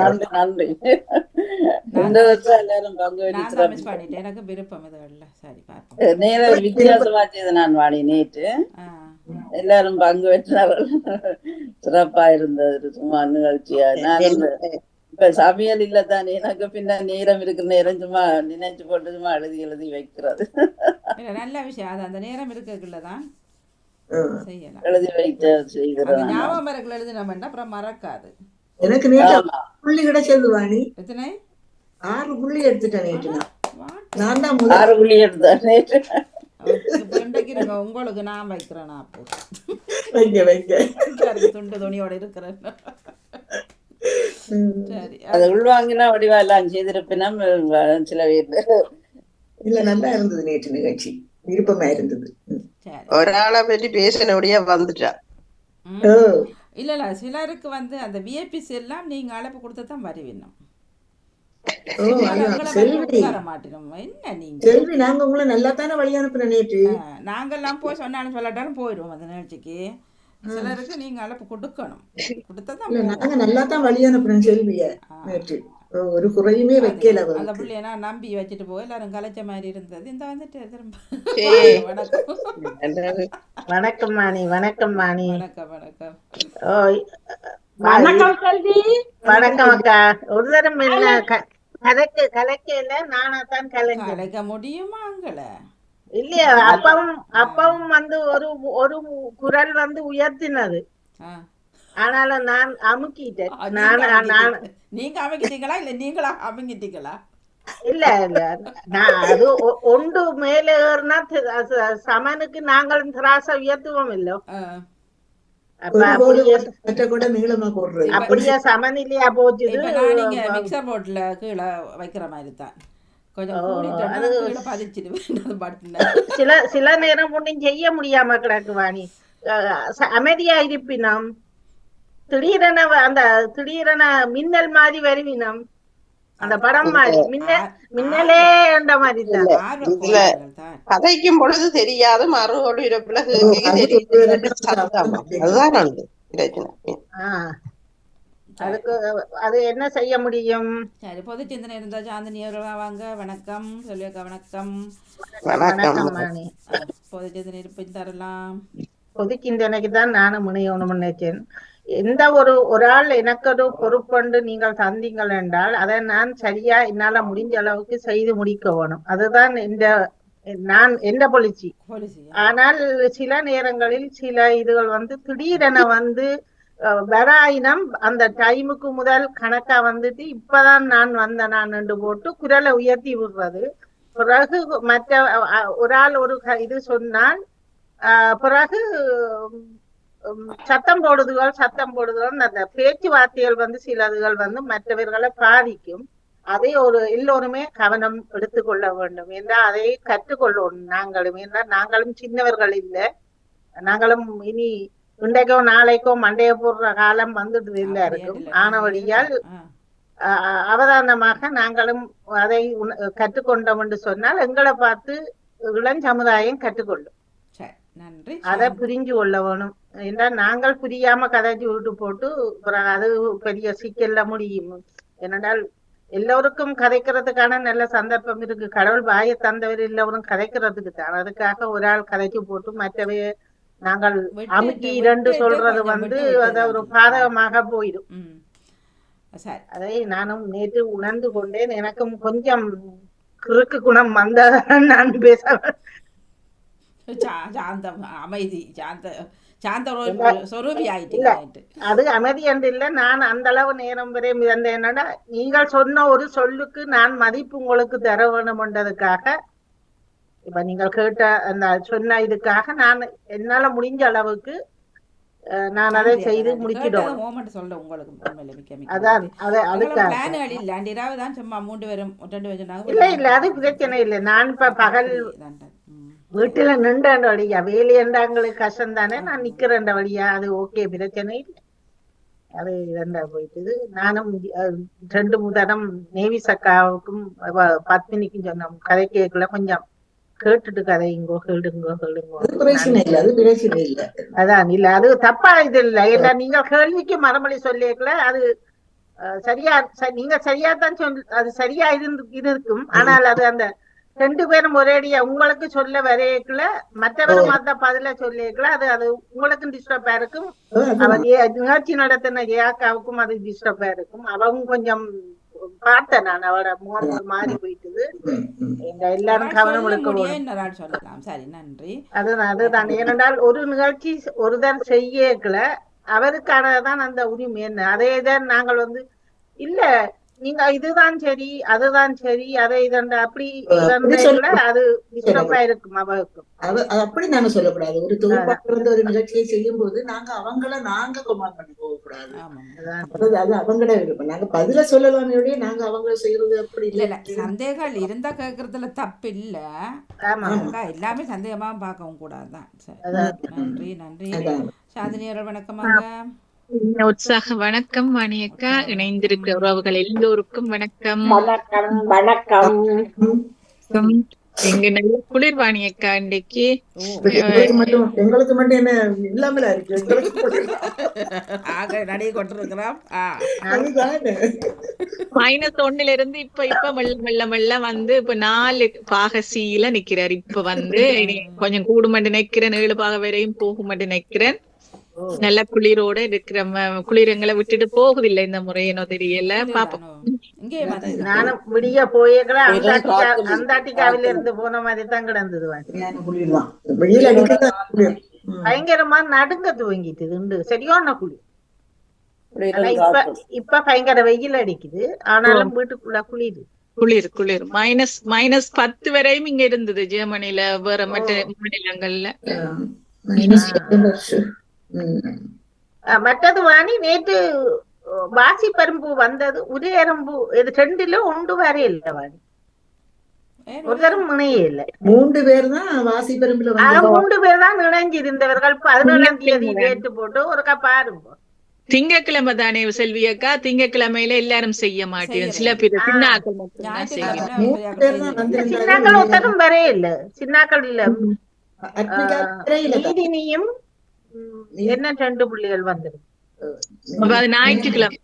நன்றி நன்றி இந்த வருஷம் எல்லாரும் பங்கு எனக்கு விருப்பம் இதுகளில் சரி பார்ப்போம். வச்சு நேர வித்தியாசமா செய்து நான் வாடி நேற்று எல்லாரும் பங்கு பெற்றார்கள் சிறப்பா இருந்தது சும்மா நிகழ்ச்சியா. நான் இப்ப சமையல் இல்ல தானே எனக்கு பின்ன நேரம் இருக்கிற நேரம் சும்மா நினைச்சு போட்டு சும்மா எழுதி எழுதி வைக்கிறது. நல்ல விஷயம். அது அந்த நேரம் இருக்கக்குள்ள தான் ம். செய்யலாம். எழுதி வைக்க அந்த செய்கிறேன் ஞாபகம் மரங்கள் எழுதினோம்னா அப்புறம் மறக்காது. எனக்கு நேற்று. புள்ளி கிடைச்சது வாணி எத்தனை? ஆறு புள்ளி எடுத்துட்டேன் நேற்று நான். தான் முதல். ஆறு புள்ளி எடுத்தேன் நேற்று உங்களுக்கு நான் வைக்கிறேன் அப்போ வைங்க வைங்க. துண்டு துணியோட இருக்கிறேன். சரி அதை உள்வாங்கினா வடிவா எல்லாம் செய்திருப்பினும் சில பேர். இல்ல நல்லா இருந்தது நேற்று நிகழ்ச்சி. விருப்பமா இருந்தது. ஒரு ஆளை பற்றி பேசினபடியா வந்துட்டா. இல்ல இல்ல சிலருக்கு வந்து அந்த விஐபிஸ் எல்லாம் நீங்க அழைப்பு கொடுத்து தான் வருவீங்க ஓ ஐயோ செல்வி. வர மாட்டோம் என்ன நீங்க? செல்வி நாங்க உங்களை நல்லா தானே வழி அனுப்புன நேற்று. ஆ, நாங்கெல்லாம் போய் சொன்னாலும் சொல்லாட்டாலும் போயிடுவோம் அந்த நிகழ்ச்சிக்கு. சிலருக்கு நீங்க அழைப்பு கொடுக்கணும். கொடுத்தா. நாங்க நல்லா தான் வழி செல்விய ஓ, ஒரு குறையுமே வைக்கல அந்த பிள்ளைய நான் நம்பி வச்சுட்டு போய் எல்லாரும் கலைச்ச மாதிரி இருந்தது. இந்த வந்துட்டு திரும்ப. வணக்கம். மாணி வணக்கம் மாணி. வணக்கம் வணக்கம். ஓ வணக்கம் செல்வி. வணக்கம் அக்கா. ஒரு தரம் என்ன க- கதைக்கு கலைக்கல நானா தான் கலைஞ்சேன் கலைக்க முடியுமா அங்கள இல்லையா அப்பவும் அப்பவும் வந்து ஒரு ஒரு குரல் வந்து உயர்த்தினது. ஆ. ஆனாலும் நான் அமுக்கிட்டேன். நான் நீங்க நான் அமைக்கிட்டீங்க. நீங்க அமைக்கிட்டீங்களா இல்ல நீங்களா அமைக்கிட்டீங்களா? இல்ல இல்ல. நான் அது ஒன்று மேல ஏறினா சமனுக்கு நாங்களும் திராச உயர்த்துவோம் இல்ல. ஆ. அப்ப ஒரு கோடு அப்படியே சமநிலையா நீங்க மிக்சர் கீழே வைக்கிற மாதிரி தான் பட்டுல சில சில நேரம் ஒன்றும் செய்ய முடியாம கிடக்கு வாணி. அமைதியா இருப்பினம் திடீரென அந்த திடீரென மின்னல் மாதிரி வருவினம் அந்த படம் மாதிரி. மின்ன மின்னலே என்ற மாதிரி கதைக்கும் பொழுது தெரியாது மறுபடி சத்தம் அதுதான். அதுக்கு அது என்ன செய்ய முடியும்? சரி பொது சிந்தனை இருந்தா சாந்தினி அவர்களா வாங்க. வணக்கம். சொல்லியக்கா வணக்கம். வணக்கம். பொது சிந்தனை இருப்பின் தரலாம். பொதுச்சிந்தனைக்கு தான் நானும் முனையணும்னு நினைச்சேன் எந்த ஒரு ஒரு ஆள் எனக்கு ஒரு பொறுப்பண்டு நீங்கள் தந்தீங்கள் என்றால் அதை நான் சரியா என்னால முடிஞ்ச அளவுக்கு செய்து முடிக்க வேணும். அதுதான் இந்த நான் எந்த பொலிச்சி போலீஸ் ஆனால் சில நேரங்களில் சில இதுகள் வந்து திடீரென வந்து வராயினம் அந்த டைமுக்கு முதல் கணக்கா வந்துட்டு இப்பதான் நான் வந்த நான் என்று போட்டு குரலை உயர்த்தி விடுறது பிறகு மற்ற ஒரு ஆள் ஒரு இது சொன்னால் பிறகு சத்தம் போடுதுகள் சத்தம் போடுதுகள் அந்த பேச்சுவார்த்தைகள் வந்து சிலதுகள் வந்து மற்றவர்களை பாதிக்கும் அதை ஒரு எல்லோருமே கவனம் எடுத்துக்கொள்ள வேண்டும் என்றால் அதை கற்றுக்கொள்ளணும் நாங்களும் என்றால் நாங்களும் சின்னவர்கள் இல்லை நாங்களும் இனி இன்றைக்கோ நாளைக்கோ மண்டைய போடுற காலம் வந்துட்டு இல்லை இருக்கும் ஆனவழியால் அவதானமாக நாங்களும் அதை கற்றுக்கொண்டோம் என்று சொன்னால் எங்களை பார்த்து இளம் சமுதாயம் கற்றுக்கொள்ளும் நன்றி. அதை புரிஞ்சு கொள்ள வேணும் என்றால் நாங்கள் புரியாம கதைச்சு விட்டு போட்டு அது பெரிய சிக்கல்ல முடியும். ஏனென்றால் எல்லோருக்கும் கதைக்கிறதுக்கான நல்ல சந்தர்ப்பம் இருக்கு. கடவுள் வாயை தந்தவர் எல்லோரும் கதைக்கிறதுக்கு தான். அதுக்காக ஒரு ஆள் கதைச்சு போட்டு மற்றவை நாங்கள் அமுக்கி இரண்டு சொல்றது வந்து அது ஒரு. பாதகமாக போயிடும். அதை நானும் நேற்று உணர்ந்து கொண்டேன். எனக்கும் கொஞ்சம் கிறுக்கு குணம் வந்ததான் நான் பேச சா- சாந்தம் அமைதி சாந்த சாந்த. சொரூபி அது அமைதி என்று இல்லை நான் அந்த அளவு நேரம் வரை மிதந்த என்னன்னா நீங்கள் சொன்ன ஒரு சொல்லுக்கு நான் மதிப்பு உங்களுக்கு தர வேணும்ன்றதுக்காக இப்ப நீங்கள் கேட்ட அந்த சொன்ன இதுக்காக நான் என்னால முடிஞ்ச அளவுக்கு நான் அதை செய்து முடிச்சிடும் மூமெண்ட் சொல்ல உங்களுக்கு அதான். அதை அதுக்காக பிளான்கள் இல்ல இரவு தான் சும்மா மூன்று பேரும் ரெண்டு பேரும் இல்ல இல்ல அது பிரச்சனை இல்லை நான் இப்ப பகல். வீட்டுல நின்றேன் வழியா வேலையண்டாங்களுக்கு கஷ்டம் தானே நான் நிக்கிறேன் வழியா. அது ஓகே பிரச்சனை இல்லை. அது இரண்டா போயிட்டுது. நானும் ரெண்டு முதலம் நேவி சக்காவுக்கும் பத்மினிக்கும் சொன்னோம். கதை கேட்கல. கொஞ்சம் கேட்டுட்டு கதைங்கோ கேளுங்கோ கேளுங்கோ அது பிரச்சனை இல்லை. அது பிரச்சனை இல்லை. அதான் இல்ல. அது தப்பா இது இல்ல. ஏன்னா நீங்க கேள்விக்கு மறுமொழி சொல்லிக்கல அது சரியா நீங்க சரியா தான் சொல் அது சரியா இருந்து இருக்கும். ஆனால் அது அந்த ரெண்டு பேரும் ஒரேடியா உங்களுக்கு சொல்ல வரையக்குள்ள மற்றவரும் அந்த பதில சொல்லிக்கல அது அது உங்களுக்கும் டிஸ்டர்பா இருக்கும். அவ ஏ- நிகழ்ச்சி நடத்தின ஜெயாக்காவுக்கும் அது டிஸ்டர்பா இருக்கும். அவங்க கொஞ்சம் பார்த்தேன் நான் அவட முகம் மாறி போயிட்டுது. இந்த எல்லாரும் கவனம் சொல்லலாம். சரி நன்றி. அதுதான் அதுதான். ஏனென்றால் ஒரு நிகழ்ச்சி ஒருதர் செய்யக்கல அவருக்கானதான் அந்த உரிமை என்ன. அதே தான் நாங்கள் வந்து இல்ல நீங்க இதுதான் சரி அதுதான் சரி அதை இதண்ட அப்படி அப்படி சொல்ல- இதண்ட அது அப்படி நாங்க சொல்லக்கூடாது. ஒரு தொகுப்பாளர் ஒரு நிகழ்ச்சியை செய்யும் போது நாங்க அவங்கள நாங்க கொமாண்ட் பண்ணி அதான். அதாவது அது அவங்களோட விருப்பம். நாங்க பதில சொல்லலாமே நாங்க அவங்க செய்யறது அப்படி இல்ல சந்தேகங்கள் இருந்தா கேட்கறதுல தப்பு இல்ல எல்லாமே சந்தேகமா பார்க்கவும் கூடாதுதான். நன்றி நன்றி. அதான். சாந்தினியர்கள் வணக்கமாங்க. உற்சாக வணக்கம் மணியக்கா. இணைந்திருக்கிற உறவுகள் எல்லோருக்கும் வணக்கம். வணக்கம் வணக்கம். எங்க நல்ல குளிர் வாணியக்கா இன்றைக்கு. எங்களுக்கு மட்டும் எங்களுக்கு மட்டும் என்ன இல்லாமல. மைனஸ் ஒண்ணுல இருந்து இப்ப இப்ப மெல்ல மெல்ல மெல்ல வந்து இப்ப நாலு பாக சீல நிக்கிறார். இப்ப வந்து கொஞ்சம் கூடுமண்டு நிக்கிறேன் ஏழு பாக வரையும் போகுமண்டு நிக்கிறேன் நல்ல குளிரோட இருக்கிற குளிரங்களை விட்டுட்டு போகுதில்லை இந்த முறை என்ன தெரியல பாப்போம். நானும் விடிய போயக்கல அந்தாட்டிகாவில இருந்து போன மாதிரி தான் கிடந்தது. பயங்கரமா நடுங்க துவங்கிட்டு உண்டு சரியான குளிர். இப்ப. இப்ப பயங்கர வெயில் அடிக்குது. ஆனாலும் வீட்டுக்குள்ள குளிர். குளிர் குளிர். மைனஸ் மைனஸ் பத்து வரையும் இங்க இருந்தது ஜெர்மனில வேற மற்ற மாநிலங்கள்ல. மற்றது வாணி நேற்று வாசி பரும்பு வந்தது உதயரம்பு இது ரெண்டுல ஒன்று வரை இல்ல வாணி. ஒரு தரம் இணையே இல்ல. மூன்று பேர் தான் வாசி பெரும்புல ஆக வந்து மூன்று பேர் தான் இணைஞ்சிருந்தவர்கள் பதினேழாம் தேதி போட்டு ஒருக்கா பாருங்க திங்கட்கிழமை தானே செல்வி அக்கா? திங்கட்கிழமையில எல்லாரும் செய்ய மாட்டேன். சில பேர் சின்ன ஆட்கள் மட்டும்தான் செய்யணும் ஞாயிற்றுக்கிழமை மூன்று பேர் தான் சின்னாக்கள் ஒத்தரும் வரே இல்ல. சின்னாக்கள் இல்ல. நீதினியும் என்ன ரெண்டு புள்ளிகள் அது ஞாயிற்றுக்கிழமை.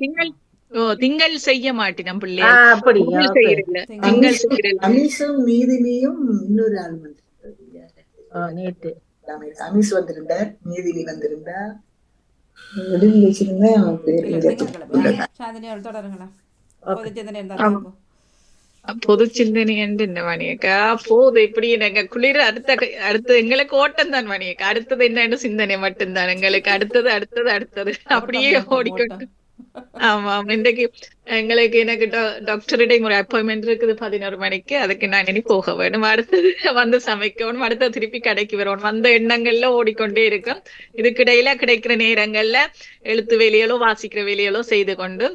திங்கள் ஓ திங்கள் செய்ய மாட்டேன் ஆ, பிள்ளைகள் அப்படி திங்கள் அமீஸும் நீதினியும் இன்னொரு ஆள் வந்திருந்தாரு ஆ, நேற்று. அமீஸ் வந்திருந்தார் நீதினி வந்திருந்தார் எழுதி வச்சிருந்தேன் தொடருங்களா பொது சிந்தனை என்ன மணியக்கா போது இப்படி எனக்கு குளிர் அடுத்த அடுத்து எங்களுக்கு ஓட்டம் தான் மணியக்கா அடுத்தது என்னன்னு சிந்தனை மட்டும்தான் எங்களுக்கு. அடுத்தது அடுத்தது அடுத்தது. அப்படியே ஓடிக்கொண்டு. ஆமா இன்றைக்கு எங்களுக்கு எனக்கு டாக்டரிடம் ஒரு அப்பாயின்மெண்ட் இருக்குது பதினோரு மணிக்கு. அதுக்கு நான் இனி போக வேணும். அடுத்தது வந்து சமைக்கணும். அடுத்தது திருப்பி கடைக்கு வரணும் அந்த எண்ணங்கள்ல ஓடிக்கொண்டே இருக்கும். இதுக்கிடையில கிடைக்கிற நேரங்கள்ல எழுத்து வேலைகளோ வாசிக்கிற வேலைகளோ செய்து கொண்டு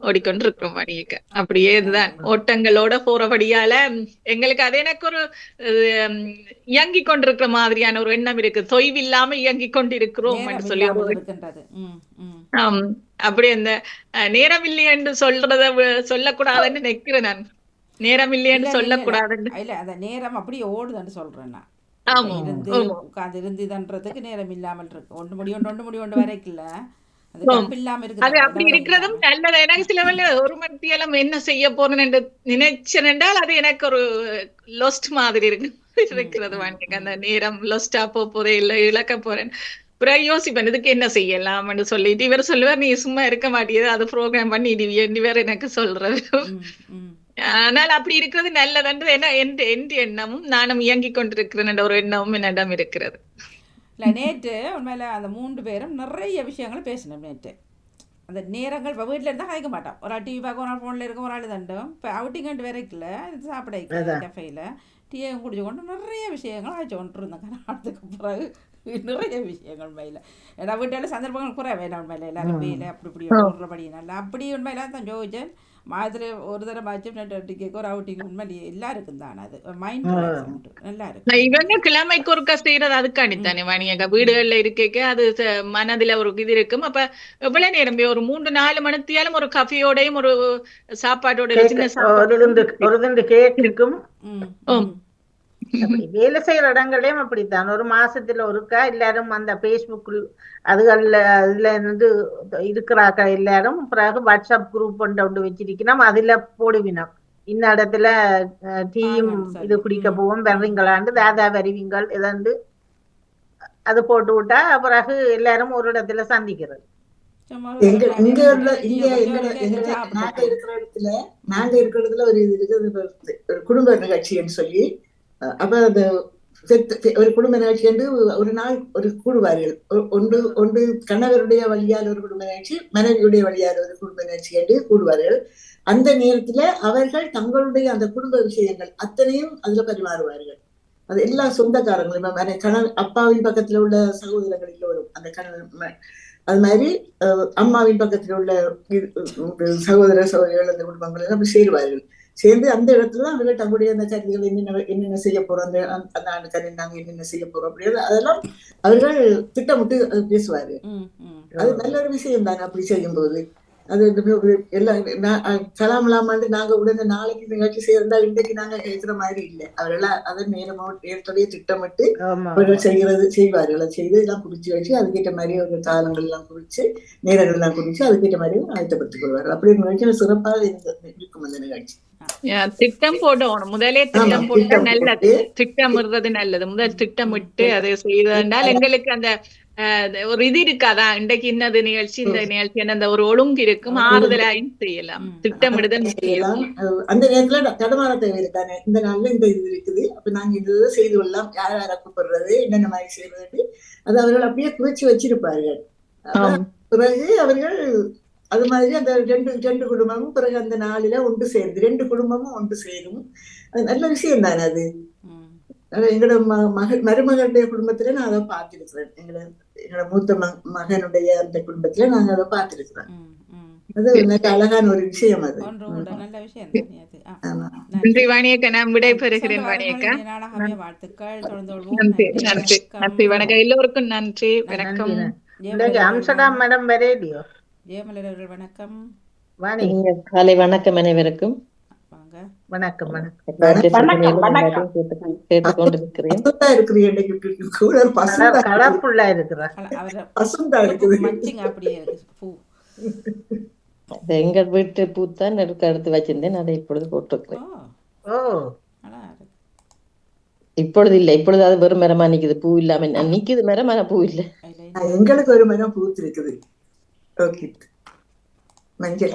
ஓடிக்கொண்டு இருக்கிறோம் மணியக்க அப்படியே இதுதான். ஓட்டங்களோட போறபடியால எங்களுக்கு அது எனக்கு ஒரு உம், இயங்கிக் கொண்டிருக்கிற மாதிரியான ஒரு எண்ணம் இருக்கு. தொய்வில்லாம இயங்கிக் கொண்டிருக்கிறோம் சொல்லி அப்படி அந்த நேரம் இல்லை என்று சொல்றத சொல்லக்கூடாதுன்னு நினைக்கிறேன் நான். நேரம் இல்லை இல்ல, என்று இல்ல, சொல்லக்கூடாதுன்னு. இல்ல அந்த நேரம் அப்படியே ஓடுதுன்னு சொல்றேன் நான். ஆமா இருந்து உட்கார்ந்து இருந்து இதன்றதுக்கு நேரம் இல்லாமல் இருக்கு. ஒன்று முடி ஒன்று ஒன்று முடி ஒன்று வரைக்குல அது அப்படி இருக்கிறதும் நல்லது. எனக்கு சில வேளை ஒரு மத்தியாலம் என்ன செய்ய போறேன்னு நினைச்சேன் என்றால் அது எனக்கு ஒரு லொஸ்ட் மாதிரி இருக்கு. இருக்கிறது வாங்க அந்த நேரம் லொஸ்டா போதே இல்ல இழக்க போறேன். அப்புறம் யோசிப்பேன் இதுக்கு என்ன செய்யலாம்னு சொல்லிட்டு இவர் சொல்லுவார் நீ சும்மா இருக்க மாட்டேது அது ப்ரோக்ராம் பண்ணி இது வேற எனக்கு சொல்றது ஆனால் அப்படி இருக்கிறது நல்லதன்று என்ன எந்த எந்த எண்ணமும் நானும் இயங்கிக் கொண்டிருக்கிறேன் என்ற ஒரு எண்ணமும் என்னிடம் இருக்கிறது. இல்லை நேற்று உண்மையில அந்த மூன்று பேரும் நிறைய விஷயங்கள் பேசினோம் நேற்று. அந்த நேரங்கள் இப்போ வீட்டில் இருந்தால் கதைக்க மாட்டோம் ஒரு ஆள் டிவி பார்க்க ஒரு ஆள் ஃபோனில் இருக்க ஒரு ஆள் தண்டும். இப்போ அவுட்டிங் கண்டு வரைக்கல இது சாப்பிட கஃபையில் டீயும் குடிச்சு கொண்டு நிறைய விஷயங்கள் ஆச்சு கொண்டு இருந்தேன் கல்யாணத்துக்கு பிறகு நிறைய விஷயங்கள் உண்மையில் ஏன்னா வீட்டில் சந்தர்ப்பங்கள் குறை வேண்டாம் உண்மையில் எல்லாரும் வேலை அப்படி இப்படி நல்லா அப்படி உண்மையில தான் ஜோதிச்சேன் மாதத்தில் ஒரு தடவை ஆச்சு டிக்கெட் ஒரு அவுட்டிங் உண்மையிலேயே எல்லாருக்கும் தான் அது. மைண்ட் நல்லா இருக்கும் இவங்க கிழமைக்கு ஒருக்கா செய்யறது அதுக்காண்டித்தானே வாணியக்கா வீடுகள்ல இருக்கேக்க அது மனதுல ஒரு இது இருக்கும். அப்ப எவ்வளவு நேரம் ஒரு மூன்று நாலு மணித்தியாலும் ஒரு காஃபியோடையும் ஒரு சாப்பாட்டோட சின்ன துண்டு ஒரு கேக் இருக்கும் வேலை செய்யற இடங்களையும் அப்படித்தான். ஒரு மாசத்துல ஒருக்கா எல்லாரும் அந்த பேஸ்புக் அதுகள்ல அதுல இருந்து இருக்கிறாக்க எல்லாரும். பிறகு வாட்ஸ்அப் குரூப் ஒன்று வச்சிருக்கணும் அதுல போடுவினோம். இந்த இடத்துல டீயும். இது குடிக்க. போவோம். வர்றீங்களாண்டு தாதா வருவீங்கள். இதாண்டு அது போட்டு விட்டா பிறகு எல்லாரும் ஒரு இடத்துல சந்திக்கிறது. எங்க இங்க இங்க எங்க நாங்க. இருக்கிற இடத்துல நாங்க இருக்கிற இடத்துல ஒரு இது இருக்குது. குடும்ப நிகழ்ச்சின்னு சொல்லி அப்ப அந்த செத்து- ஒரு குடும்ப நிகழ்ச்சி வந்து ஒரு நாள் ஒரு கூடுவார்கள். ஒன்று ஒன்று கணவருடைய வழியால் ஒரு குடும்ப நிகழ்ச்சி மனைவியுடைய வழியால் ஒரு குடும்ப நிகழ்ச்சி என்று கூடுவார்கள். அந்த நேரத்துல அவர்கள் தங்களுடைய அந்த குடும்ப விஷயங்கள் அத்தனையும் அதுல பரிமாறுவார்கள். அது எல்லா சொந்தக்காரங்களும் கணவன் அப்பாவின் பக்கத்துல உள்ள சகோதரர்கள் எல்லோரும் அந்த கணவன் அது மாதிரி அம்மாவின் பக்கத்துல உள்ள சகோதர சகோதரிகள் அந்த குடும்பங்கள் எல்லாம் சேருவார்கள். சேர்ந்து அந்த இடத்துல தான் அவர்கள் தங்களுடைய அந்த கருதிகள் என்னென்ன என்னென்ன செய்ய போறோம் அந்த அந்த ஆண்டுக்காரி நாங்க என்னென்ன செய்ய போறோம் அப்படின்னு அதெல்லாம் அவர்கள் திட்டமிட்டு ம். அது நல்ல ஒரு விஷயம் தானே அப்படி செய்யும்போது அது எல்லாம் கலாமலாமாண்டு நாங்க உடனே நாளைக்கு நிகழ்ச்சி செய்யறதா இன்றைக்கு நாங்க கேட்கிற மாதிரி இல்லை. அவரெல்லாம் அதை நேரமோ நேரத்தோடய திட்டமிட்டு அவர்கள் செய்கிறது செய்வார்கள். செய்து எல்லாம் குறிச்சு வச்சு அதுக்கேற்ற மாதிரி ஒரு காலங்கள் எல்லாம் குறிச்சு நேரங்கள் எல்லாம் குறிச்சு அதுக்கேற்ற மாதிரி ஆயத்தப்படுத்திக் கொள்வார்கள். அப்படி நிகழ்ச்சி சிறப்பாக இருக்கும் அந்த நிகழ்ச்சி. திட்டம் போடணும் முதலே திட்டம் போட்டா திட்டம் நல்லது. திட்டமிடுறது நல்லது. முதல் திட்டமிட்டு அதை செய்தால் எங்களுக்கு அந்த ஒரு இது இருக்காதா? இன்றைக்கு இன்னது நிகழ்ச்சி இந்த நிகழ்ச்சி அந்த ஒரு ஒழுங்கு இருக்கும் ஆறுதலாயும் செய்யலாம். திட்டமிடுதல் செய்யலாம். அந்த நேரத்துல த- தடுமாற தேவையில்லை தானே இந்த நாள்ல இந்த இது இருக்குது. அப்ப நாங்க இதை செய்து கொள்ளலாம். யார் யாரை கூப்பிடுறது? என்னென்ன மாதிரி செய்யறது அது அவர்கள் அப்படியே குவிச்சு வச்சிருப்பார்கள். பிறகு அவர்கள் அது மாதிரி அந்த ரெண்டு ரெண்டு குடும்பமும் பிறகு அந்த நாளில ஒன்று சேர்ந்து ரெண்டு குடும்பமும் ஒன்று சேரும். அது நல்ல விஷயம் தானே அது? எங்களோட ம மகள் மருமகளுடைய குடும்பத்துல நான் அதை பார்த்திருக்கிறேன். எங்களோட எங்களோட மூத்த மகனுடைய அந்த குடும்பத்துல நாங்க அதை பார்த்திருக்கிறோம். அது எனக்கு அழகான ஒரு விஷயம் அது. நல்ல விஷயம் வாணியக்கா. நான் வாணியக்கா. வாழ்த்துக்கள். நன்றி. நன்றி வணக்கம். எல்லோருக்கும் நன்றி. மேடம் ஜெயமலர் அவர்கள் காலை அனைவருக்கும். வணக்கம் எங்க வீட்டு பூத்தான் நெருக்க எடுத்து வச்சிருந்தேன். அதை இப்பொழுது போட்டிருக்கிறேன். இப்பொழுது இல்லை. இப்பொழுது அது வெறும் மரமா நிக்குது. பூ இல்லாம நிக்குது. மரம் பூ இல்ல. எங்களுக்கு ஒரு மரம் பூத்து இருக்குது ஓகே மஞ்சள்.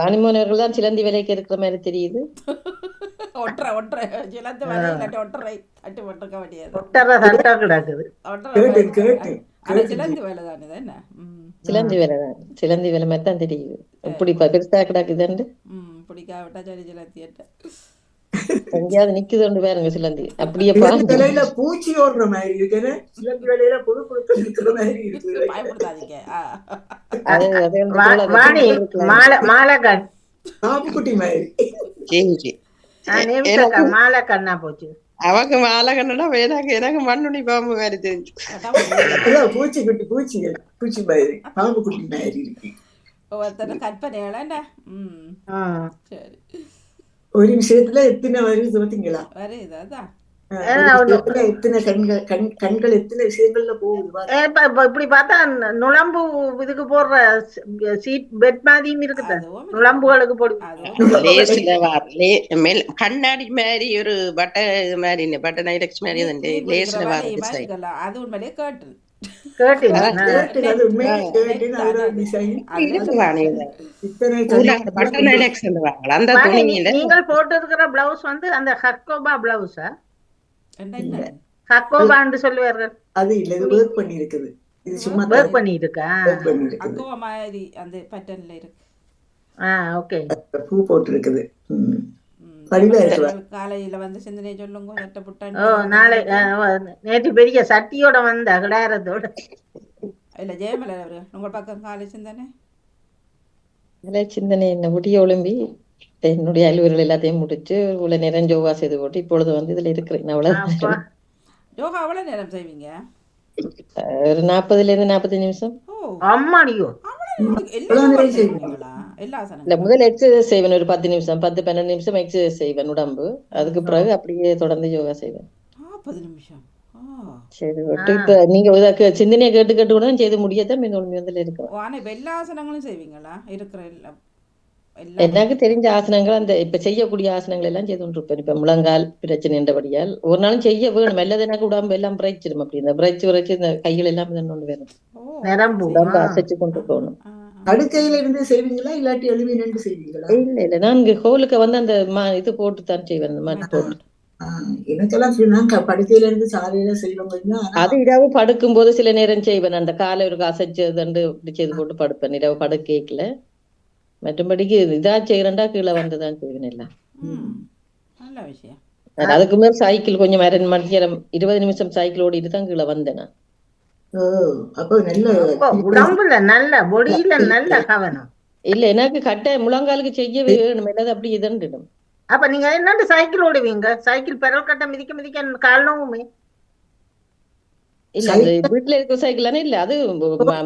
வாணிமோனவர்கள் தான் சிலந்தி விலைக்கு இருக்கிற மாதிரி தெரியுது. ஒற்றை ஒற்றை சிலந்து இல்லாட்டி ஒற்றரை தட்டு போட்டிருக்க வேண்டியது. ஒட்டற தட்டா கிடக்குது. ஒற்றரை வேலை. சிலந்து வேலை தானே என்ன? சிலந்தி விலை தான். சிலந்தி விலை மாதிரி தான் தெரியுது. இப்படி பெருசா கிடக்குதுண்டு பிடிக்காவிட்டா சரி சிலந்தியட்ட எங்கேயாவது நிக்குதுண்டு பாருங்க சிலந்தி. அப்படியே விலையில பூச்சி ஓடுற மாதிரி இருக்கு. சிலந்தி விலையில புழு புழுக்க இருக்கிற மாதிரி வச்சு இருக்கலாம். மாலை மாதிரி. கண்ணா போச்சு. அவங்க மாலை கண்ணனா எனக்கு எனக்கு மண்ணுனி பாம்பு மாதிரி தெரிஞ்சு. பூச்சி குட்டி பூச்சிகள் பூச்சி மாதிரி பாம்பு குட்டி மாதிரி இருக்கு. ஒவ்வொருத்தர கற்பனைகள என்ன? ம். ம். சரி. ஒரு விஷயத்துல ஒரு விஷயத்துல எத்தனை கண்கள் கண் கண்கள் எத்தனை விஷயங்கள்ல போகுது இப்படி பார்த்தா நு- நுளம்பு இதுக்கு போடுற சீட் பெட் மாதிரியும் இருக்குது அதுவும் இருக்கு. நுளம்புகளுக்கு போடு அதுவும் லேஸ்ல வார் லே மேல் கண்ணாடி மாதிரி ஒரு பட்டை மாதிரி பட்டை நைலக்ஸ் மாதிரி லேஸ்ல. அது உண்மையிலே கேட்டு நீங்கள் போட்டிருக்கிற பிளவுஸ் வந்து அந்த ஹக்கோபா பிளவுஸா ஹக்கோபான்னு சொல்லுவார்கள் அது இல்ல இது ஒர்க் பண்ணி இருக்குது இது சும்மா ஒர்க் பண்ணி இருக்கா மாதிரி அந்த பேட்டர்ன்ல இருக்கு ஆ ஓகே பூ போட்டு இருக்குது காலையில வந்து சிந்தனை சொல்லுங்க புட்டான் ஓ நாளை நேற்று பெரிய சட்டியோட வந்த கிடாரத்தோட இல்ல ஜெயமலர் அவரு உங்க பக்கம் காலை சிந்தனை? அதிலே சிந்தனை என்ன முடிய ஒழும்பி என்னுடைய அலுவலர்கள் எல்லாத்தையும் முடிச்சு இவ்வளவு நேரம் ஜோகா செய்து போட்டு இப்பொழுது வந்து இதுல இருக்கிறேன் அவ்வளவு யோகா எவ்வளவு நேரம் செய்வீங்க? ஒரு நாற்பதுல இருந்து நாற்பத்தஞ்சு நிமிஷம். ஓ. அம்மாடியோ. முதல்ல எக்ஸசைஸ் செய்வேன் ஒரு பத்து நிமிஷம். பத்து பன்னெண்டு நிமிஷம் எக்ஸசைஸ் செய்வேன் உடம்பு. அதுக்கு பிறகு அப்படியே தொடர்ந்து யோகா செய்வேன். நிமிஷம். சரி இப்ப நீங்க சிந்தனையை கேட்டு கேட்டு கூட செய்து முடியத்தான் மீன் உண்மை வந்து இருக்கிறோம் எல்லா ஆசனங்களும் செய்வீங்களா? இருக்கிற எனக்கு தெரிஞ்ச ஆசனங்கள் அந்த இப்ப செய்யக்கூடிய ஆசனங்கள் எல்லாம் செய்து கொண்டிருப்பேன் இப்ப முழங்கால் பிரச்சனை என்றபடியால். ஒரு நாளும் செய்ய வேணும். அல்லது எனக்கு உடம்பு எல்லாம் பிரைச்சிடும் அப்படி. இந்த பிரைச்சு பிரைச்சு இந்த கைகள் எல்லாம் கொண்டு வேணும். நிரம்பு உடம்பு அசைச்சு கொண்டு போகணும். படுக்கையில இருந்து செய்வீங்களா? இல்லாட்டி எழுவி நின்று செய்வீங்களா? இல்ல இல்ல. நான் இங்க ஹோலுக்கு வந்து அந்த ம- இது போட்டு தான் செய்வேன் அந்த மட் போட்டு. ஆஹ் எனக்கெல்லாம் free- நான் க- படுக்கையில இருந்து சாலையில செய்வாங்க அது இரவு படுக்கும் போது சில நேரம் செய்வேன். அந்த காலை ஒரு அசைச்சு தண்டு இப்படி செய்து போட்டு படுப்பேன். இரவு படுக்கைக்குல மற்றபடிக்கு இதா செய்யறேன்டா கீழே வந்துதான் செய்வேன் எல்லாம். ம். நல்ல விஷயம். நான் அதுக்கு மேல் சைக்கிள் கொஞ்சம் அரை மணி நேரம் இருபது நிமிஷம் சைக்கிள் ஓடிட்டு தான் கீழே வந்தேன் இல்ல எனக்கு கட்ட முழங்காலுக்கு செய்யவே வேணும் இல்லாத அப்படி இதண்டிடும் அப்ப நீங்க என்னண்டு சைக்கிள் ஓடுவீங்க? சைக்கிள் பெரல் கட்ட மிதிக்க மிதிக்க கால் நோவுமே? இல்ல அது வீட்டுல இருக்க சைக்கிள் தானே? இல்ல அது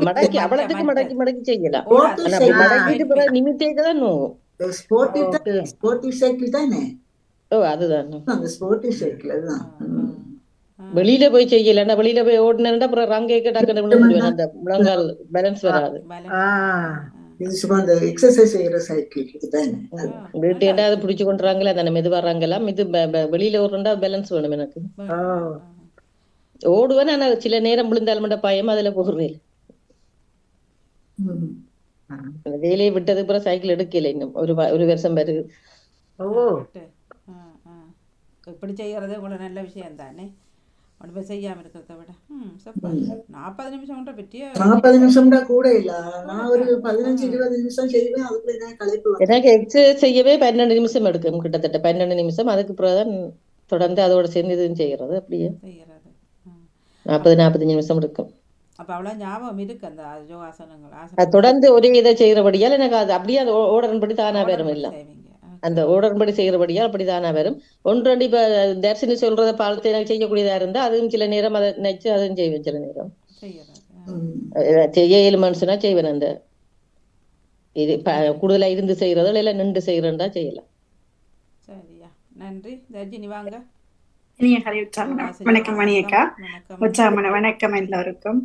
மடக்கி அவ்வளத்துக்கு. மடக்கி மடக்கி செய்யலாம். மடக்கிட்டு பிறகு நிமித்தேக்கு தான்? நோவும் ஸ்போர்ட்டிவ் சைக்கிள் தானே? ஓ அதுதான். அந்த ஸ்போர்ட்டிவ் சைக்கிள் அதுதான். வெளியில போய் செய்யலன்னா வெளியில போய் ஓடினா அப்புறம் ரங்கே டக்குன்னு விழுந்துடுவேன் அந்த முழங்கால் பேலன்ஸ் வராது. பலம். ஆ. இது சும்மா அந்த எக்ஸசைஸ் செய்யற சைக்கிள் இதுதானே அது. ஆ, வீட்டு அது பிடிச்சு கொண்டுறாங்களே அந்த மெது வர்றாங்கலாம் இது வெளியில ஓடுறா பேலன்ஸ் வேணும் எனக்கு. ஓடுவேன் ஆனா சில நேரம் விழுந்தாலும் மட்டும் பயம் அதுல. அந்த வேலையை விட்டதுக்கு அப்புறம் சைக்கிள் எடுக்கல இன்னும். ஒரு ஒரு வருஷம் பிறகு ஆ. இப்படி செய்யறது உங்களுக்கு நல்ல விஷயம் தானே? ஒன்று போய் செய்யாம இருக்கிறத விட. நாற்பது நிமிஷம்ன்ற பற்றிய நாற்பது நிமிஷம்டா கூட இல்ல. நான் ஒரு பதினஞ்சு இருபது நிமிஷம் செய்வேன் அதுக்குள்ள என்ன வந்து எனக்கு எக்ஸசைஸ் செய்யவே பன்னெண்டு நிமிஷம் எடுக்கும் கிட்டத்தட்ட. பன்னெண்டு நிமிஷம். அதுக்கு பிறகுதான் தொடர்ந்து அதோட சேர்ந்து இதுவும் செய்யறது அப்படியே. செய்யறது. நாற்பது நாற்பத்தஞ்சு நிமிஷம் எடுக்கும் அப்ப அவ்வளவு ஞாபகம் இருக்கு அந்த யோகாசனங்கள் தொடர்ந்து ஒரே இதை செய்யறபடியால் எனக்கு அது அப்படியே அந்த ஓடன்படி தானா வரும் இல்ல அந்த ஓடன்படி செய்யறபடியால் அப்படி தானா வரும் ஒன்று ரெண்டு இப்ப தர்சினி சொல்றத பார்த்து எனக்கு செய்யக்கூடியதா இருந்தா அதுவும் சில நேரம் அதை நினைச்சு அதுவும் செய்வேன் சில நேரம் செய்ய ஏழு மனுஷனா செய்வேன் அந்த இது ப- கூடுதலா இருந்து செய்யறதோ இல்ல நின்று செய்யறதா செய்யலாம் சரியா நன்றி தர்ஜினி வாங்க இனிய உற்சாகம் வணக்கம் மணியக்கா உற்சாகமான வணக்கம். எல்லோருக்கும்.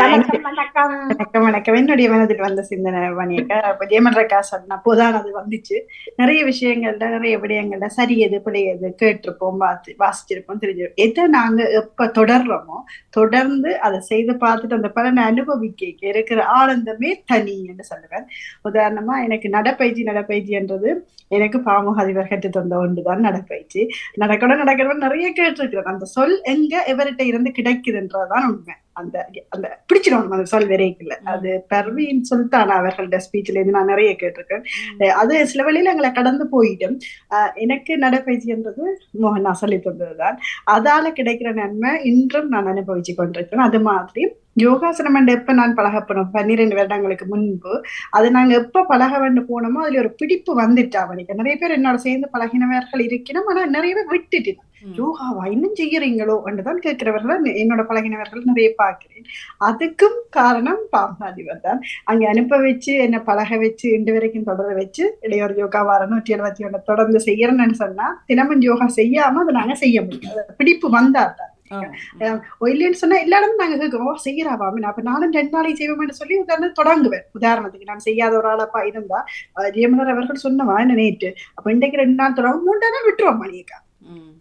வணக்கம் வணக்கம். என்னுடைய மனதில் வந்த சிந்தனை மணியக்கா இப்ப ஜெயமன்றக்கா சொன்ன அப்போதான் அது வந்துச்சு. நிறைய விஷயங்கள்ல நிறைய விடயங்கள்ல சரி எது எது கேட்டிருப்போம் பார்த்து வாசிச்சிருப்போம் தெரிஞ்சிருப்போம் எதை நாங்க எப்ப தொடர்றோமோ தொடர்ந்து அதை செய்து பார்த்துட்டு அந்த பலனை அனுபவிக்க இருக்கிற ஆனந்தமே தனி என்று சொல்லுவேன். உதாரணமா எனக்கு நடப்பயிற்சி நடப்பயிற்சின்றது எனக்கு பாமுகாதிபர் கற்று தந்த ஒன்றுதான் நடப்பயிற்சி. நடக்கணும் நடக்கணும் நிறைய கேட்டிருக்கிறேன் அந்த சொல் எங்க எவர்கிட்ட இருந்து கிடைக்குதுன்றதுதான் உண்மை. அந்த அந்த பிடிச்சிடும் அந்த சொல் விரைக்கல அது பர்வீன் சுல்தான் அவர்களோட ஸ்பீச்ல இருந்து நான் நிறைய கேட்டிருக்கேன். அது சில வழியில எங்களை கடந்து போயிடும். அஹ் எனக்கு நடைபயிற்சின்றது மோகன் நான் சொல்லி தந்ததுதான். அதால கிடைக்கிற நன்மை இன்றும் நான் அனுபவிச்சு கொண்டிருக்கிறேன். அது மாதிரி யோகாசனம் என்ற எப்ப நான் பழக போனோம் பன்னிரெண்டு வருடங்களுக்கு முன்பு. அது நாங்க எப்ப பழக வேண்டும் போனோமோ அதுல ஒரு பிடிப்பு வந்துட்டா அவனுக்கு. நிறைய பேர் என்னோட சேர்ந்து பழகினவர்கள் இருக்கணும் ஆனா நிறைய பேர் விட்டுட்டு. யோகாவா இன்னும் செய்யறீங்களோ என்றுதான் கேட்கிறவர்கள் என்னோட பழகினவர்கள் நிறைய பார்க்கிறேன். அதுக்கும் காரணம் பாம்பாதிவர் தான். அங்க அனுப்ப வச்சு என்ன பழக வச்சு இன்று வரைக்கும் தொடர வச்சு இடையோர் யோகா வாரம் நூற்றி எழுபத்தி ஒண்ணு தொடர்ந்து செய்யறேன்னு சொன்னா தினமும் யோகா செய்யாம அதை நாங்க செய்ய முடியும். அது பிடிப்பு வந்தா தான். ஆமா. ஓ இல்லைன்னு சொன்னா எல்லா இடமும் நாங்க கேட்கும் ஓ செய்யறாவா அப்ப நானும் ரெண்டு நாளைக்கு செய்வோம்னு சொல்லி உடனே தொடங்குவேன். உதாரணத்துக்கு நான் செய்யாத ஒரு ஆளப்பா இருந்தா ஜெயமலர் அவர்கள் சொன்னவா என்ன நேற்று அப்ப இன்றைக்கு ரெண்டு நாள் தொடங்கும் மூணு நாள் விட்டுருவோம் மணியக்கா.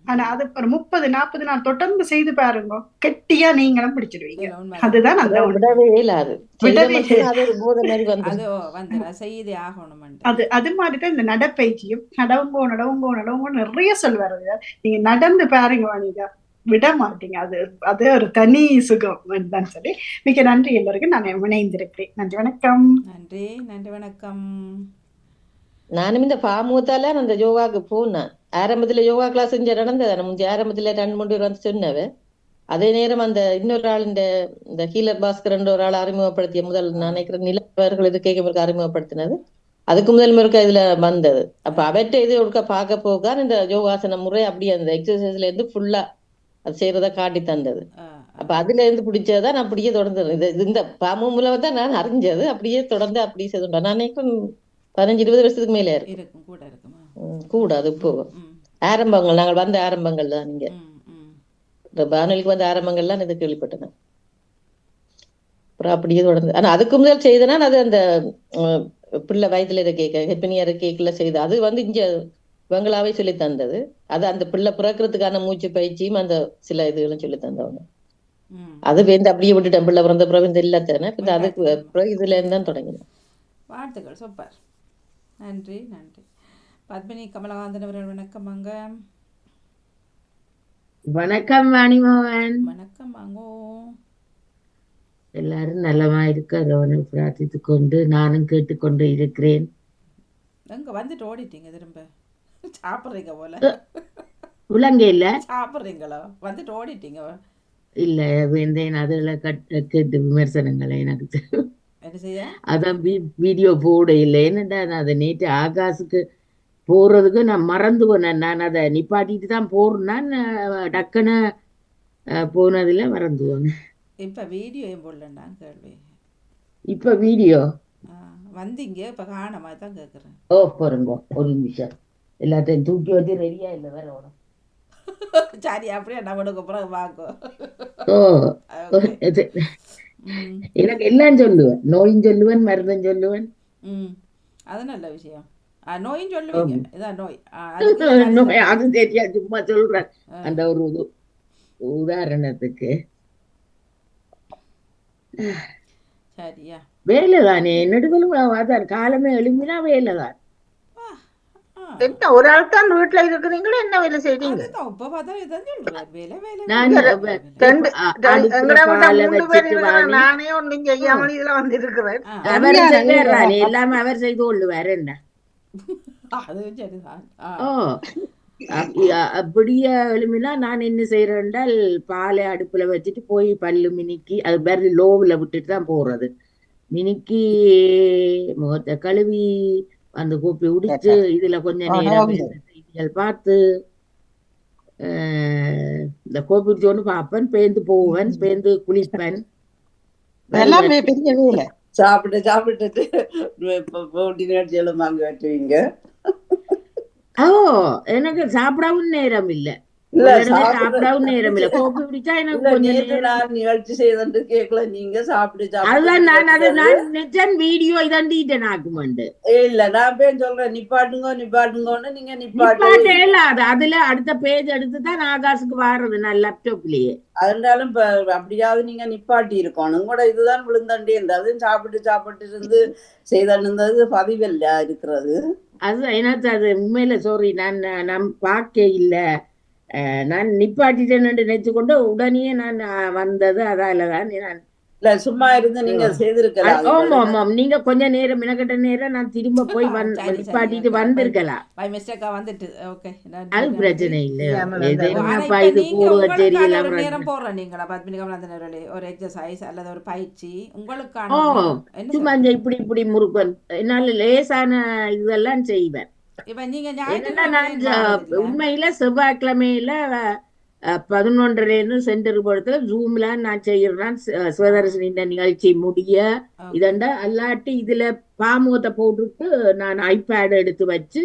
ஆனா அது ஒரு முப்பது நாற்பது நாள் தொடர்ந்து செய்து பாருங்க. கெட்டியா நீங்களும் பிடிச்சிடுவீங்க. அதுதான் அந்த. விடவே இயலாது விடவே செய்த மட்டும் அது ஒரு போதை மாதிரி வந்து அது வந்து செய்தே ஆகணும் அது அது மாதிரிதான் இந்த நடப்பயிற்சியும். நடவுங்கோ நடவுங்கோ நடவுங்கோ நிறைய சொல்வாரு. நீங்க நடந்து பாருங்க வாணிகா. விட மாட்டீங்க. அது அது ஒரு தனி சுகம் தான் சொல்லி. மிக நன்றி எல்லாருக்கும். நான் இணைந்திருக்கிறேன். நன்றி வணக்கம். நன்றி நன்றி வணக்கம். நானும் இந்த பாமுகத்தால அந்த யோகாக்கு போனேன். ஆரம்பத்துல யோகா கிளாஸ் செஞ்ச நடந்தது. முந்தைய ஆரம்பத்துல ரெண்டு மூணு பேர் வந்து சொன்னவ. அதே நேரம் அந்த இன்னொரு ஆள் இந்த இந்த ஹீலர் பாஸ்கர் ஒரு ஆள் அறிமுகப்படுத்திய முதல் நான் நினைக்கிறேன் நிலவர்கள் இது கேட்க அறிமுகப்படுத்தினது. அதுக்கு முதல் முறைக்க இதுல வந்தது. அப்ப அவற்றை இது ஒருக்க பார்க்க போக இந்த யோகாசன முறை அப்படியே அந்த எக்ஸசைஸ்ல இருந்து ஃபுல்லா அது செய்யறத காட்டி தந்தது. அப்ப அதுல இருந்து பிடிச்சதான் நான் அப்படியே தொடர்ந்து இந்த பாமு மூலம் தான் நான் அறிஞ்சது. அப்படியே தொடர்ந்து அப்படியே செய்துட்டேன். நான் நினைக்கிறேன் பதினஞ்சு இருபது வருஷத்துக்கு மேல இருக்கு இருக்கும் கூட இருக்குமா? கூட அது இப்போ. ஆரம்பங்கள் நாங்கள் வந்த ஆரம்பங்கள் தான் நீங்க இந்த வானொலிக்கு வந்த ஆரம்பங்கள்லாம் இது கேள்விப்பட்டேன் அப்புறம் அப்படியே தொடர்ந்து ஆனா அதுக்கு முதல் செய்தனா அது அந்த பிள்ளை வயதுல இருக்க கர்ப்பிணியா இருக்கைக்குள்ள செய்து அது வந்து இங்க பங்களாவே சொல்லி தந்தது. அது அந்த பிள்ளை பிறக்கிறதுக்கான மூச்சு பயிற்சியும் அந்த சில இதுகளும் சொல்லி தந்தவங்க. அது வந்து அப்படியே விட்டுட்டேன். பிள்ளை பிறந்த பிறகு இந்த இல்லத்தானே அதுக்கு இதுல இருந்து தான் தொடங்கினேன். வாழ்த்துக்கள். சூப்பர். நன்றி நன்றி. பத்மினி கமலகாந்தன் அவர்கள் வணக்கம் அங்க வணக்கம் வாணிமோகன். வணக்கம் அங்கோ எல்லாரும் நலமா இருக்க அவனை பிரார்த்தித்துக் கொண்டு நானும் கேட்டுக்கொண்டு இருக்கிறேன். எங்க வந்துட்டு ஓடிட்டீங்க திரும்ப? சாப்பிட்றீங்க போல. உலங்க இல்ல? சாப்பிட்றீங்களோ? வந்துட்டு ஓடிட்டீங்க. இல்ல வேந்தேன் அதுல கட் கேட்டு விமர்சனங்களை எனக்கு அதான் வீடியோ போட இல்லை. என்னடா நான் அதை நேற்று ஆகாசுக்கு போறதுக்கு நான் மறந்து போனேன் நான் அதை நிப்பாட்டிட்டு தான் போறேன்னா டக்குன்னு போனதுல மறந்து போனேன் இப்ப வீடியோ ஏன் போடலண்டான்னு கேள்வி? இப்ப வீடியோ வந்தீங்க. இப்ப காண மாதிரி தான் கேட்குறேன் ஓ போறேங்க ஒரு நிமிஷம். எல்லாத்தையும் தூக்கி வச்சு ரெடியா இல்லை வேற உடம்பு சரி அப்படியே நம்மளுக்கு அப்புறம் வாங்கும் ஓ எனக்கு எல்லாம் சொல்லுவேன். நோயும் சொல்லுவேன் மருந்தும் சொல்லுவேன். அது நல்ல விஷயம் நோயும் சொல்லுவீங்க இதான் நோய் அது தெரியா சும்மா சொல்றேன். அந்த ஒரு உது- உதாரணத்துக்கு சரியா வேலை தானே அதான் காலமே எழும்பினா வேலை தான் என்ன ஒரு ஆள் தான் வீட்டுல இருக்கிறீங்களா என்ன வேலை செய்றீங்க? நான் ஒண்ணும் செய்யாமல் இதுல வந்து இருக்கிறேன் எல்லாமே அவர் செய்து கொள்ளுவார் என்ன? அப்படியே எழுமினா நான் என்ன செய்யறேன் என்றால் பாலை அடுப்புல வச்சுட்டு போய் பல்லு மினிக்கி அது வெரி லோவில் விட்டுட்டு தான் போறது. மினிக்கி முகத்தை கழுவி அந்த கோப்பி உடிச்சு இதுல கொஞ்ச நேரம் செய்திகள் பார்த்து இந்த கோப்பி குடிச்சோன்னு பார்ப்பேன் பேந்து போவேன் பேந்து குளிப்பேன். எல்லாம் பெரிய வேலை சாப்பிட்டு சாப்பிட்டுட்டு வாங்கி வச்சுவீங்க ஓ எனக்கு சாப்பிடவும் நேரம் இல்ல. நிகழ்ச்சி செய்தண்டு கேட்கல நீங்க சாப்பிட்டு இல்ல நான் பேர் சொல்றேன் நிப்பாட்டுங்க நிப்பாட்டுங்கன்னு நீங்க நிப்பாட்டு. நிப்பாட்டே இல்ல அது அதுல அடுத்த பேஜ் எடுத்து தான் ஆகாசுக்கு வாடுறது நான் லேப்டாப்லயே அதனாலும் அப்படியாவது நீங்க நிப்பாட்டி இருக்கணும். கூட இதுதான் விழுந்தண்டே இருந்தது சாப்பிட்டு சாப்பிட்டு இருந்து செய்தது பதிவில்ல இருக்கிறது. அது எனக்கு அது உண்மையில சாரி நான் நான் பார்க்க இல்ல. நான் நிப்பாட்டிட்டேன்னு நினைச்சு கொண்டு உடனே நான் வந்தது. அதால தான் நான் இல்ல சும்மா இருந்து நீங்க செய்திருக்கலாம் ஆமா ஆமாம் நீங்க கொஞ்ச நேரம் எனக்கிட்ட நேரம் நான் திரும்ப போய். நிப்பாட்டிட்டு வந்திருக்கலாம் பை மிஸ்டேக்கா வந்துட்டு ஓகே. அது பிரச்சனை இல்ல. இது என்னப்பா இது உங்களுக்கான தெரியல நேரம் போடுற நீங்களா பத்மினி கமலாந்தன் அவர்களே. ஒரு எக்ஸசைஸ் அல்லது ஒரு பயிற்சி உங்களுக்கான சும்மா இப்படி இப்படி முறுக்கன் என்னால லேசான இதெல்லாம் செய்வேன். உண்மையில செவ்வாய்க்கிழமையில அஹ், பதினொன்றரை இருந்து சென்டர் படத்துல ஜூம்ல நான் செய்யறேன். சிவதர்சனின் நிகழ்ச்சி முடிய. இதண்டா அல்லாட்டி இதுல பாமுகத்தை போட்டுட்டு நான் ஐபேட் எடுத்து வச்சு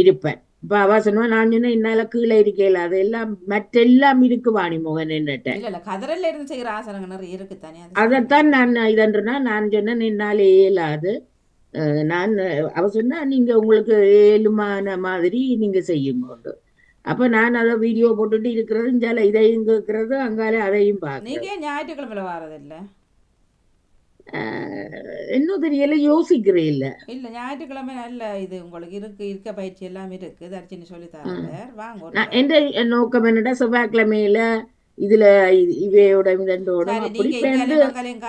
இருப்பேன். இப்ப அவ சொன்னா நான் சொன்னேன் என்னால கீழே இருக்கல. அது எல்லாம் மற்றெல்லாம் இருக்கு வாணிமோகன் என்னட்ட. இல்ல இல்ல கதறல்ல இருந்து செய்யற ஆசனங்கள் நிறைய இருக்கு தானே அது அதைத்தான் நான் இதன்றனா நான் சொன்னேன் என்னால இயலாது. நான் அவ சொன்னா நீங்க உங்களுக்கு ஏழுமான மாதிரி நீங்க செய்யுங்க. அப்ப நான் அதை வீடியோ போட்டுட்டு இருக்கிறது இஞ்சால இதையும் கேட்கறது அங்கால அதையும் ஏன் ஞாயிற்றுக்கிழமையில வாரதில்ல இன்னும் தெரியல யோசிக்கிறேன் இல்ல. இல்ல ஞாயிற்றுக்கிழமை நல்ல இது உங்களுக்கு இருக்கு இருக்க பயிற்சி எல்லாம் இருக்கு தர்ச்சினி சொல்லி தரவர் வாங்க எந்த நோக்கம் என்னடா செவ்வாய்க்கிழமையில இதுல இவையோட அப்படி சேர்ந்து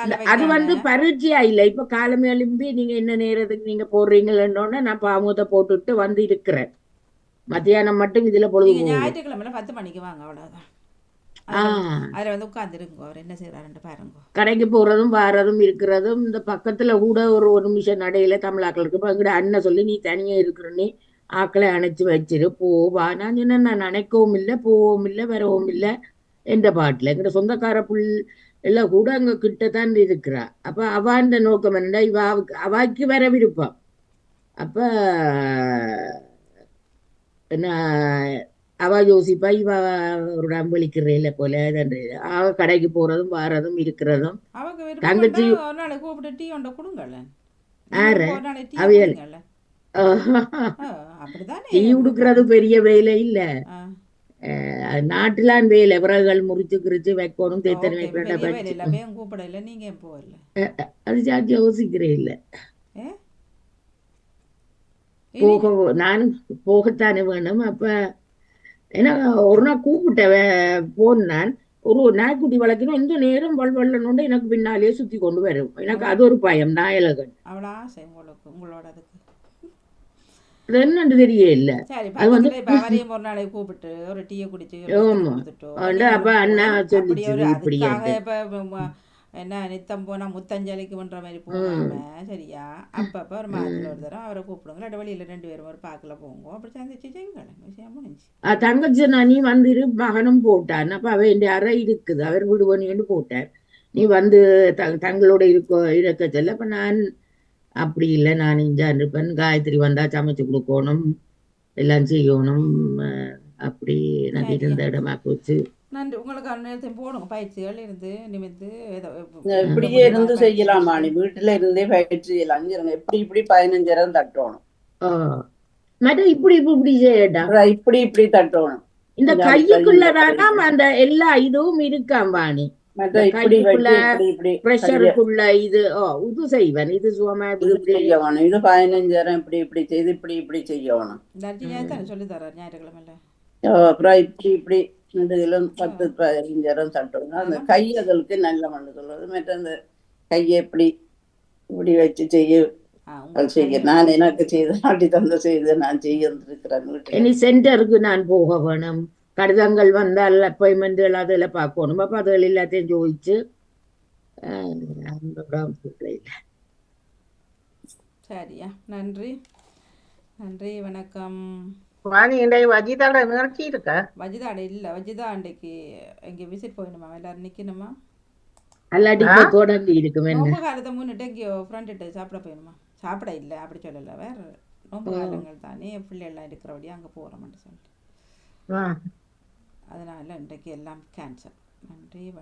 இல்ல, அது வந்து பரீட்சையா இல்ல. இப்ப காலமே எழும்பி நீங்க என்ன நேரத்துக்கு நீங்க போடுறீங்களோன்னு நான் பாமுகத்தை போட்டுட்டு வந்து இருக்கிறேன். மத்தியானம் மட்டும் இதுல பொழுது ஞாயிற்றுக்கிழமையில பத்து மணிக்கு வாங்க அவ்வளவுதான். அதுல வந்து உட்கார்ந்துருங்க அவர் என்ன செய்யறாருன்னு பாருங்க. கடைக்கு போறதும் வாரதும் இருக்கிறதும் இந்த பக்கத்துல கூட ஒரு ஒரு நிமிஷம் நடையில தமிழாக்கள் இருக்கு. எங்கட அண்ணன் சொல்லி நீ தனியா இருக்கிறனே ஆக்களை அணைச்சு வச்சிரு போ வா. நான் சொன்னேன் நான் நினைக்கவும் இல்லை போகவும் இல்லை வரவும் இல்லை. எந்த பாட்டுல? எங்கட சொந்தக்கார புள் எல்லாம் கூட அங்க கிட்டத்தான் இருக்கிறா. அப்ப அவாண்ட நோக்கம் என்ன இவ அவக்கு- வர விருப்பம். அப்ப என்ன அவ யோசிப்பா இவ ஒரு நம்பளிக்கிறேல போல. அவ கடைக்கு போறதும் வாரதும் இருக்கிறதும். தங்கச்சி அவியல். டீ உடுக்கிறது பெரிய வேலை இல்ல. நாட்டுலான் வேலை விறகுகள் முறிச்சு கிரிச்சு வைக்கணும் தேத்தனை ஓகே வைக்கிறத பெரிய வேலை வச்சு இல்லை அப்பயும் கூப்பிட இல்லை நீங்க ஏன் போகல? அது சாட்சி யோசிக்கிறேன் இல்ல. போக நானும் போகத்தானே வேணும். அப்ப ஏன்னா ஒரு நாள் கூப்பிட்டவ போனான் ஒரு நாய்க்குட்டி வளர்க்கணும். எந்த நேரம் வல்வல்லன்னு எனக்கு பின்னாலேயே சுத்தி கொண்டு வரும். எனக்கு அது ஒரு பயம். நாயலகன். அவ்வளோ உங்களோட என்னன்னு தெரிய இல்ல. சரி அது வந்து ஒரு நாளைக்கு கூப்பிட்டு ஒரு டீயை குடிச்சு ஆமா. அப்ப அண்ணா ஒரு இப்படி என்ன நித்தம் போனா முத்தஞ்சலிக்குன்ற மாதிரி போகாம சரியா? அப்பப்ப ஒரு மாதத்துல ஒரு தரம் அவரை கூப்பிடுங்க. இல்லாட்டி வெளியில ரெண்டு பேரும் ஒரு பாக்கல போங்க. அப்படி சந்திச்சு செய்யுங்க விஷயம் முடிஞ்சு தங்கச்சி நான் நீ வந்துரு மகனும் போட்டான் அப்ப அவ என் அறை இருக்குது. அவர் வீடு பண்ணிட்டு போட்டார். நீ வந்து தங்களோட இருக்க இருக்க சொல்ல. அப்ப நான் அப்படி இல்லை நான் இஞ்சா இருப்பேன். காயத்ரி வந்தா சமைச்சு கொடுக்கணும் எல்லாம் செய்யணும் அப்படி சரியா. இருந்த இடமா போச்சு. நன்றி. உங்களுக்கு அந்த நேரத்தையும் போடுங்க. பயிற்சிகள் இருந்து நிமிந்து ஏதோ இப்படியே இருந்து செய்யலாமா? நீ வீட்டுல இருந்தே பயிற்சி செய்யலாம் அங்கிருங்க இப்படி இப்படி பதினஞ்சாயிரம் தட்டணும். மற்ற இப்படி இப்படி இப்படி செய்யடா இப்படி இப்படி தட்டணும். இந்த கையுக்குள்ளதானா அந்த எல்லா இதுவும் இருக்காம் வாணி. ப்ரெஷருக்குள்ள இது இது செய்வேன் இது சுகமா இப்படி செய்யணும் இது பதினஞ்சாயிரம் இப்படி இப்படி செய்து இப்படி இப்படி தானே சொல்லி தர்றாரு ஞாயிற்றுக்கிழமையில. அப்புறம் இப்படி இப்படி நடுவிலும் பத்து பதினஞ்சாயிரம் தட்டணும் அந்த கை அதற்கு நல்ல மண்ணு சொல்றது மற்ற அந்த கையை இப்படி இப்படி வச்சு செய்ய. செய்ய நான் எனக்கு செய்து நாட்டி தந்த செய்து நான் செய்ய இனி சென்டருக்கு நான் போக வேணும். கடிதங்கள் வந்தால் அப்பாயின்மெண்ட்கள் அதில் பார்க்கணும் அப்போ அதுகள் எல்லாத்தையும் ஜோதிச்சு சரியா நன்றி நன்றி வணக்கம் வஜிதாட நிகழ்ச்சி இருக்கா வஜிதாட இல்ல வஜிதா அன்றைக்கு எங்க விசிட் போயிடணுமா எல்லாரும் நிக்கணுமா இப்போ தொடங்கி இருக்கும் நோம்பு காலத்தை முன்னிட்டு எங்கேயோ ஃப்ரெண்ட்டு சாப்பிட போயிடணுமா சாப்பிட இல்லை அப்படி சொல்லல வேற நோம்பு காலங்கள் தானே பிள்ளைகள்லாம் இருக்கிறபடியே அங்கே போகிறோம்னு சொல்லிட்டு அதனால் இன்றைக்கு எல்லாம் கேன்சல் நன்றி